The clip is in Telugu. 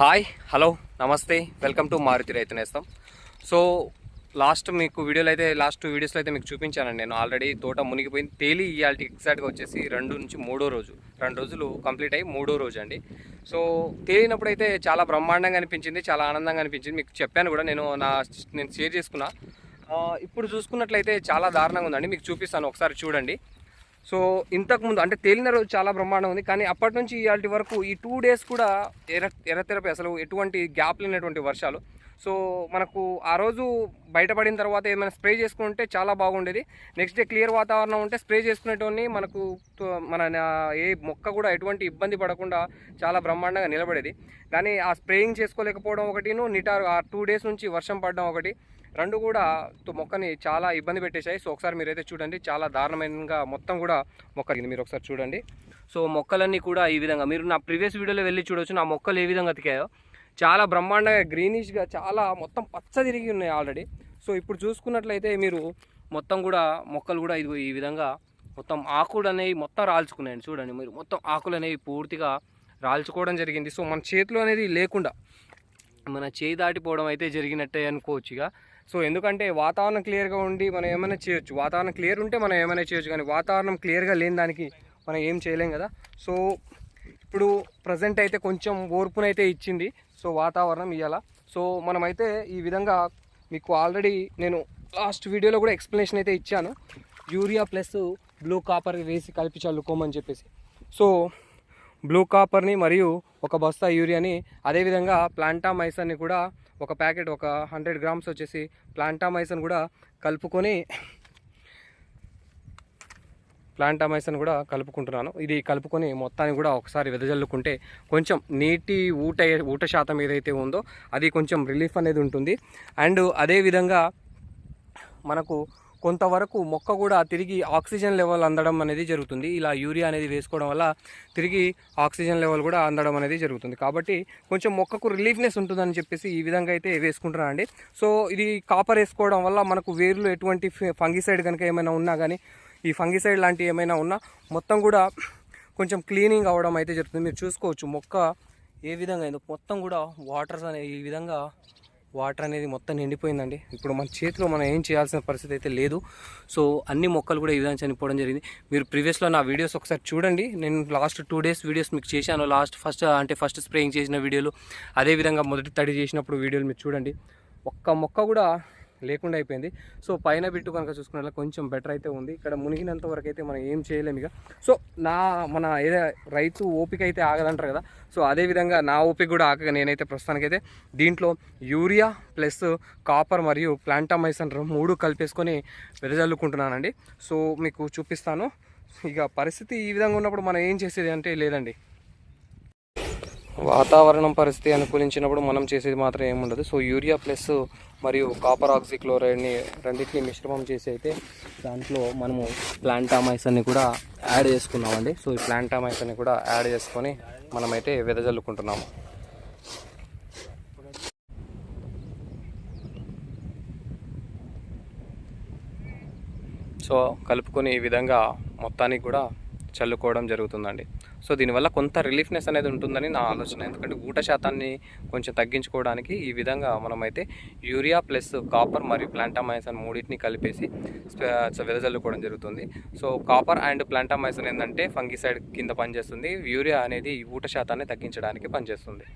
హాయ్ హలో నమస్తే welcome to Maruti Raitu Nestam so last మీకు వీడియోలో అయితే లాస్ట్ టూ వీడియోస్లో అయితే మీకు చూపించానండి నేను. ఆల్రెడీ తోట మునిగిపోయింది. తేలి ఇవాళ ఎగ్జాక్ట్గా వచ్చేసి రెండు నుంచి మూడో రోజు. రెండు రోజులు కంప్లీట్ అయ్యి మూడో రోజు అండి. సో తేలినప్పుడు అయితే చాలా బ్రహ్మాండంగా అనిపించింది చాలా ఆనందంగా అనిపించింది. మీకు చెప్పాను కూడా నేను నా నేను షేర్ చేసుకున్నా. ఇప్పుడు చూసుకున్నట్లయితే చాలా దారుణంగా ఉందండి. మీకు చూపిస్తాను ఒకసారి చూడండి. సో ఇంతకుముందు అంటే తేలిన రోజు చాలా బ్రహ్మాండం ఉంది. కానీ అప్పటి నుంచి ఇవాళ వరకు ఈ టూ డేస్ కూడా ఎర్ర ఎర్రతెరపి అసలు ఎటువంటి గ్యాప్ లేనటువంటి వర్షాలు. సో మనకు ఆ రోజు బయటపడిన తర్వాత ఏమైనా స్ప్రే చేసుకుంటే చాలా బాగుండేది. నెక్స్ట్ డే క్లియర్ వాతావరణం ఉంటే స్ప్రే చేసుకునేటోని మనకు మన నా- ఏ మొక్క కూడా ఎటువంటి ఇబ్బంది పడకుండా చాలా బ్రహ్మాండంగా నిలబడేది. కానీ ఆ స్ప్రేయింగ్ చేసుకోలేకపోవడం ఒకటిను నిటారు ఆ టూ డేస్ నుంచి వర్షం పడడం ఒకటి. రెండు కూడా మొక్కని చాలా ఇబ్బంది పెట్టేశాయి. సో ఒకసారి మీరైతే చూడండి. చాలా దారుణమైనగా మొత్తం కూడా మొక్క మీరు ఒకసారి చూడండి. సో మొక్కలన్నీ కూడా ఈ విధంగా. మీరు నా ప్రీవియస్ వీడియోలో వెళ్ళి చూడవచ్చు నా మొక్కలు ఏ విధంగా అతికాయో. చాలా బ్రహ్మాండంగా గ్రీనిష్గా చాలా మొత్తం పచ్చ తిరిగి ఉన్నాయి ఆల్రెడీ సో ఇప్పుడు చూసుకున్నట్లయితే మీరు మొత్తం కూడా మొక్కలు కూడా ఇది ఈ విధంగా మొత్తం ఆకులు అనేవి మొత్తం రాల్చుకున్నాయండి. చూడండి మీరు. మొత్తం ఆకులు అనేవి పూర్తిగా రాల్చుకోవడం జరిగింది. సో మన చేతిలో అనేది లేకుండా మన చేయి దాటిపోవడం అయితే జరిగినట్టే అనుకోవచ్చు ఇక సో ఎందుకంటే వాతావరణం క్లియర్గా ఉండి మనం ఏమైనా చేయొచ్చు. వాతావరణం క్లియర్ ఉంటే మనం ఏమైనా చేయొచ్చు. కానీ వాతావరణం క్లియర్గా లేని దానికి మనం ఏం చేయలేం కదా. సో ఇప్పుడు ప్రజెంట్ అయితే కొంచెం ఓర్పునైతే ఇచ్చింది. సో వాతావరణం ఇవాళ సో మనమైతే ఈ విధంగా మీకు ఆల్రెడీ నేను లాస్ట్ వీడియోలో కూడా ఎక్స్ప్లెనేషన్ అయితే ఇచ్చాను. యూరియా ప్లస్ బ్లూ కాపర్ వేసి కలిపి చల్లుకోమని చెప్పేసి. సో బ్లూ కాపర్ని మరియు ఒక బస్తా యూరియాని అదేవిధంగా ప్లాంటామైసన్ని కూడా ఒక ప్యాకెట్ ఒక హండ్రెడ్ గ్రామ్స్ వచ్చేసి ప్లాంటామైసన్ కూడా కలుపుకొని ప్లాంటామైసన్ కూడా కలుపుకుంటున్నాను. ఇది కలుపుకొని మొత్తాన్ని కూడా ఒకసారి వెదజల్లుకుంటే కొంచెం నీటి ఊట ఊట శాతం ఏదైతే ఉందో అది కొంచెం రిలీఫ్ అనేది ఉంటుంది. అండ్ అదేవిధంగా మనకు కొంతవరకు మొక్క కూడా తిరిగి ఆక్సిజన్ లెవెల్ అందడం అనేది జరుగుతుంది. ఇలా యూరియా అనేది వేసుకోవడం వల్ల తిరిగి ఆక్సిజన్ లెవెల్ కూడా అందడం అనేది జరుగుతుంది. కాబట్టి కొంచెం మొక్కకు రిలీఫ్నెస్ ఉంటుందని చెప్పేసి ఈ విధంగా అయితే వేసుకుంటున్నాను అండి. సో ఇది కాపర్ వేసుకోవడం వల్ల మనకు వేరులో ఎటువంటి ఫంగిసైడ్ కనుక ఏమైనా ఉన్నా కానీ ఈ ఫంగిసైడ్ లాంటివి ఏమైనా ఉన్నా మొత్తం కూడా కొంచెం క్లీనింగ్ అవ్వడం అయితే జరుగుతుంది. మీరు చూసుకోవచ్చు మొక్క ఏ విధంగా అయిందో. మొత్తం కూడా వాటర్స్ అనే ఈ విధంగా వాటర్ అనేది మొత్తం నిండిపోయిందండి. ఇప్పుడు మన చేతిలో మనం ఏం చేయాల్సిన పరిస్థితి అయితే లేదు. సో అన్ని మొక్కలు కూడా ఈ విధంగా చనిపోవడం జరిగింది. మీరు ప్రీవియస్లో నా వీడియోస్ ఒకసారి చూడండి. నేను లాస్ట్ టూ డేస్ వీడియోస్ మీకు చేశాను. లాస్ట్ ఫస్ట్ అంటే ఫస్ట్ స్ప్రేయింగ్ చేసిన వీడియోలు అదేవిధంగా మొదటి తడి చేసినప్పుడు వీడియోలు మీరు చూడండి. ఒక్క మొక్క కూడా లేకుండా అయిపోయింది. సో పైన బిట్టు కనుక చూసుకున్నట్ల కొంచెం బెటర్ అయితే ఉంది. ఇక్కడ మునిగినంత వరకు అయితే మనం ఏం చేయలేము ఇక. సో నా మన ఏదో రైతు ఓపిక అయితే ఆగదంటారు కదా. సో అదేవిధంగా నా ఓపిక కూడా ఆగక నేనైతే ప్రస్తుతానికైతే దీంట్లో యూరియా ప్లస్ కాపర్ మరియు ప్లాంటామైసన్ మూడు కలిపేసుకొని వెదజల్లుకుంటున్నానండి. సో మీకు చూపిస్తాను. ఇక పరిస్థితి ఈ విధంగా ఉన్నప్పుడు మనం ఏం చేసేది అంటే లేదండి. వాతావరణం పరిస్థితి అనుకూలించినప్పుడు మనం చేసేది మాత్రం ఏముండదు. సో యూరియా ప్లస్ మరియు కాపర్ ఆక్సిక్లోరైడ్ని రెండింటిని మిశ్రమం చేసి అయితే దాంట్లో మనము ప్లాంటామైసన్ని కూడా యాడ్ చేసుకున్నామండి. సో ఈ ప్లాంటామైసన్ని కూడా యాడ్ చేసుకొని మనమైతే వెదజల్లుకుంటున్నాము. సో కలుపుకొని ఈ విధంగా మొత్తానికి కూడా చల్లుకోవడం జరుగుతుందండి. సో దీనివల్ల కొంత రిలీఫ్నెస్ అనేది ఉంటుందని నా ఆలోచన. ఎందుకంటే ఊట శాతాన్ని కొంచెం తగ్గించుకోవడానికి ఈ విధంగా మనమైతే యూరియా ప్లస్ కాపర్ మరియు ప్లాంటామైసన్ మూడింటిని కలిపేసి వెదజల్లుకోవడం జరుగుతుంది. సో కాపర్ అండ్ ప్లాంటామైసన్ ఏంటంటే ఫంగిసైడ్ కింద పనిచేస్తుంది. యూరియా అనేది ఈ ఊట శాతాన్ని తగ్గించడానికి పనిచేస్తుంది.